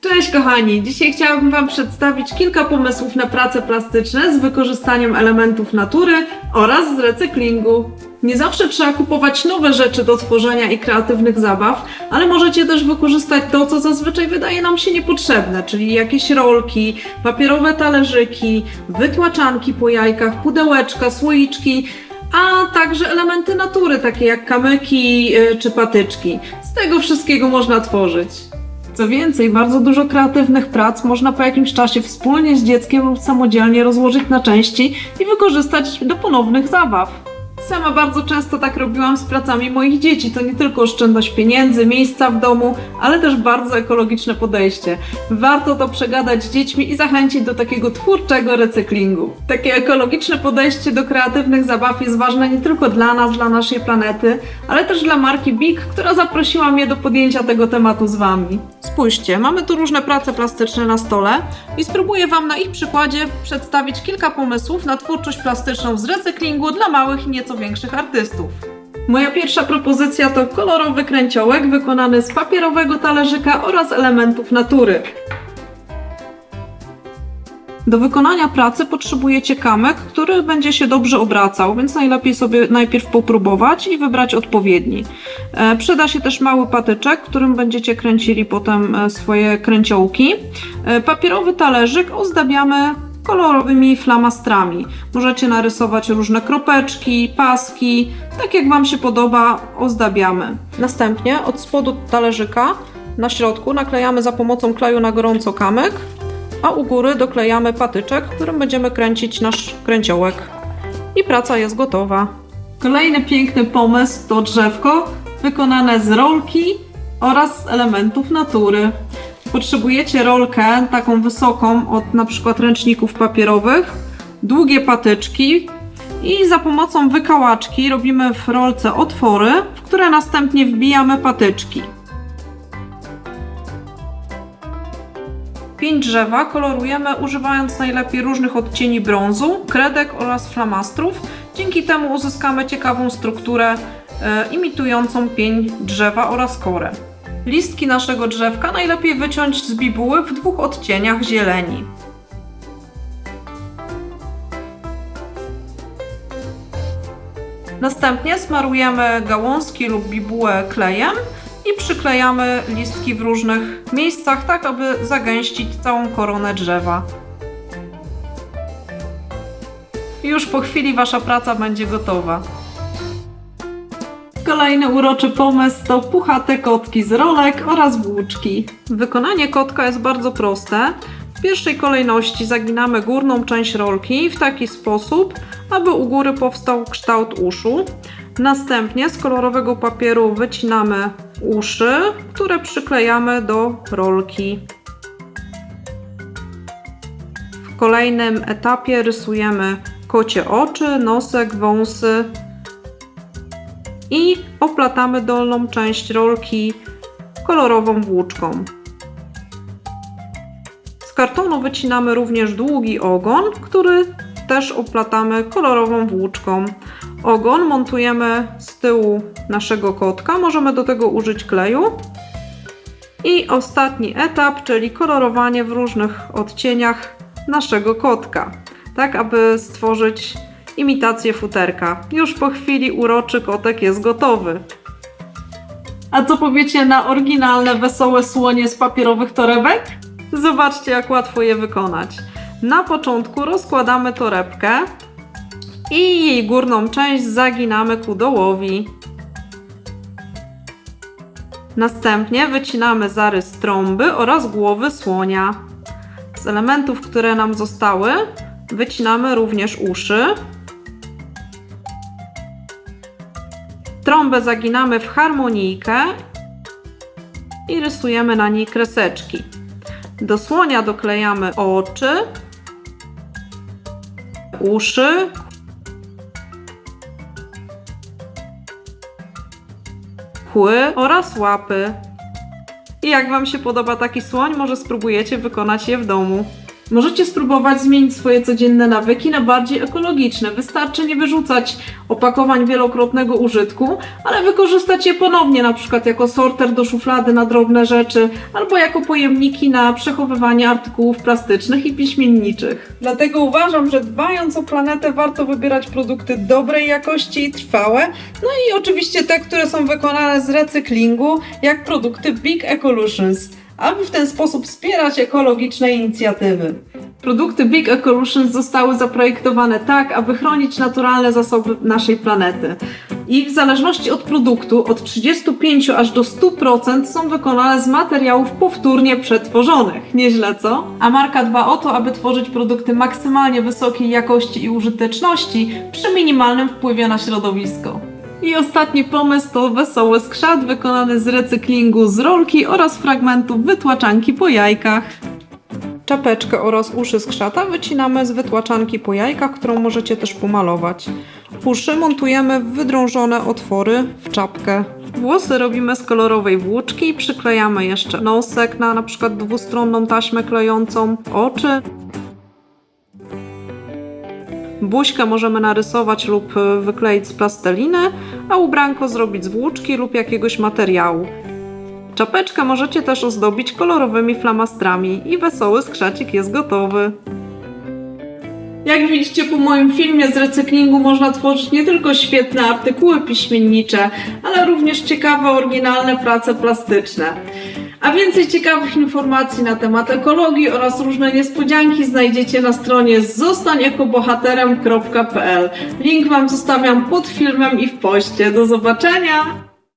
Cześć kochani! Dzisiaj chciałabym Wam przedstawić kilka pomysłów na prace plastyczne z wykorzystaniem elementów natury oraz z recyklingu. Nie zawsze trzeba kupować nowe rzeczy do tworzenia i kreatywnych zabaw, ale możecie też wykorzystać to, co zazwyczaj wydaje nam się niepotrzebne, czyli jakieś rolki, papierowe talerzyki, wytłaczanki po jajkach, pudełeczka, słoiczki, a także elementy natury, takie jak kamyki y, czy patyczki. Z tego wszystkiego można tworzyć. Co więcej, bardzo dużo kreatywnych prac można po jakimś czasie wspólnie z dzieckiem lub samodzielnie rozłożyć na części i wykorzystać do ponownych zabaw. Sama bardzo często tak robiłam z pracami moich dzieci. To nie tylko oszczędność pieniędzy, miejsca w domu, ale też bardzo ekologiczne podejście. Warto to przegadać z dziećmi i zachęcić do takiego twórczego recyklingu. Takie ekologiczne podejście do kreatywnych zabaw jest ważne nie tylko dla nas, dla naszej planety, ale też dla marki Big, która zaprosiła mnie do podjęcia tego tematu z Wami. Spójrzcie, mamy tu różne prace plastyczne na stole i spróbuję Wam na ich przykładzie przedstawić kilka pomysłów na twórczość plastyczną z recyklingu dla małych i nieco większych artystów. Moja pierwsza propozycja to kolorowy kręciołek wykonany z papierowego talerzyka oraz elementów natury. Do wykonania pracy potrzebujecie kamek, który będzie się dobrze obracał, więc najlepiej sobie najpierw popróbować i wybrać odpowiedni. E, Przyda się też mały patyczek, którym będziecie kręcili potem e, swoje kręciołki. E, Papierowy talerzyk ozdabiamy kolorowymi flamastrami. Możecie narysować różne kropeczki, paski, tak jak Wam się podoba, ozdabiamy. Następnie od spodu talerzyka na środku naklejamy za pomocą kleju na gorąco kamyk, a u góry doklejamy patyczek, którym będziemy kręcić nasz kręciołek. I praca jest gotowa. Kolejny piękny pomysł to drzewko wykonane z rolki oraz z elementów natury. Potrzebujecie rolkę taką wysoką od na przykład ręczników papierowych, długie patyczki i za pomocą wykałaczki robimy w rolce otwory, w które następnie wbijamy patyczki. Pięć drzewa kolorujemy używając najlepiej różnych odcieni brązu, kredek oraz flamastrów. Dzięki temu uzyskamy ciekawą strukturę e, imitującą pień drzewa oraz korę. Listki naszego drzewka najlepiej wyciąć z bibuły w dwóch odcieniach zieleni. Następnie smarujemy gałązki lub bibułę klejem i przyklejamy listki w różnych miejscach, tak aby zagęścić całą koronę drzewa. Już po chwili Wasza praca będzie gotowa. Kolejny uroczy pomysł to puchate kotki z rolek oraz włóczki. Wykonanie kotka jest bardzo proste. W pierwszej kolejności zaginamy górną część rolki w taki sposób, aby u góry powstał kształt uszu. Następnie z kolorowego papieru wycinamy uszy, które przyklejamy do rolki. W kolejnym etapie rysujemy kocie oczy, nosek, wąsy i oplatamy dolną część rolki kolorową włóczką. Z kartonu wycinamy również długi ogon, który też oplatamy kolorową włóczką. Ogon montujemy z tyłu naszego kotka, możemy do tego użyć kleju. I ostatni etap, czyli kolorowanie w różnych odcieniach naszego kotka, tak aby stworzyć imitację futerka. Już po chwili uroczy kotek jest gotowy. A co powiecie na oryginalne, wesołe słonie z papierowych torebek? Zobaczcie, jak łatwo je wykonać. Na początku rozkładamy torebkę i jej górną część zaginamy ku dołowi. Następnie wycinamy zarys trąby oraz głowy słonia. Z elementów, które nam zostały, wycinamy również uszy. Trąbę zaginamy w harmonijkę i rysujemy na niej kreseczki. Do słonia doklejamy oczy, uszy, kły oraz łapy. I jak Wam się podoba taki słoń, może spróbujecie wykonać je w domu. Możecie spróbować zmienić swoje codzienne nawyki na bardziej ekologiczne. Wystarczy nie wyrzucać opakowań wielokrotnego użytku, ale wykorzystać je ponownie, na przykład jako sorter do szuflady na drobne rzeczy, albo jako pojemniki na przechowywanie artykułów plastycznych i piśmienniczych. Dlatego uważam, że dbając o planetę warto wybierać produkty dobrej jakości i trwałe, no i oczywiście te, które są wykonane z recyklingu, jak produkty Big Ecolutions aby w ten sposób wspierać ekologiczne inicjatywy. Produkty Big Ecolutions zostały zaprojektowane tak, aby chronić naturalne zasoby naszej planety. I w zależności od produktu, od 35 aż do 100% są wykonane z materiałów powtórnie przetworzonych. Nieźle, co? A marka dba o to, aby tworzyć produkty maksymalnie wysokiej jakości i użyteczności przy minimalnym wpływie na środowisko. I ostatni pomysł to wesoły skrzat wykonany z recyklingu z rolki oraz fragmentów wytłaczanki po jajkach. Czapeczkę oraz uszy skrzata wycinamy z wytłaczanki po jajkach, którą możecie też pomalować. Uszy montujemy w wydrążone otwory w czapkę. Włosy robimy z kolorowej włóczki i przyklejamy jeszcze nosek na przykład dwustronną taśmę klejącą, oczy. Buźkę możemy narysować lub y, wykleić z plasteliny, a ubranko zrobić z włóczki lub jakiegoś materiału. Czapeczkę możecie też ozdobić kolorowymi flamastrami i wesoły skrzacik jest gotowy. Jak widzicie po moim filmie z recyklingu można tworzyć nie tylko świetne artykuły piśmiennicze, ale również ciekawe, oryginalne prace plastyczne. A więcej ciekawych informacji na temat ekologii oraz różne niespodzianki znajdziecie na stronie zostaniekobohaterem.pl. Link Wam zostawiam pod filmem i w poście. Do zobaczenia!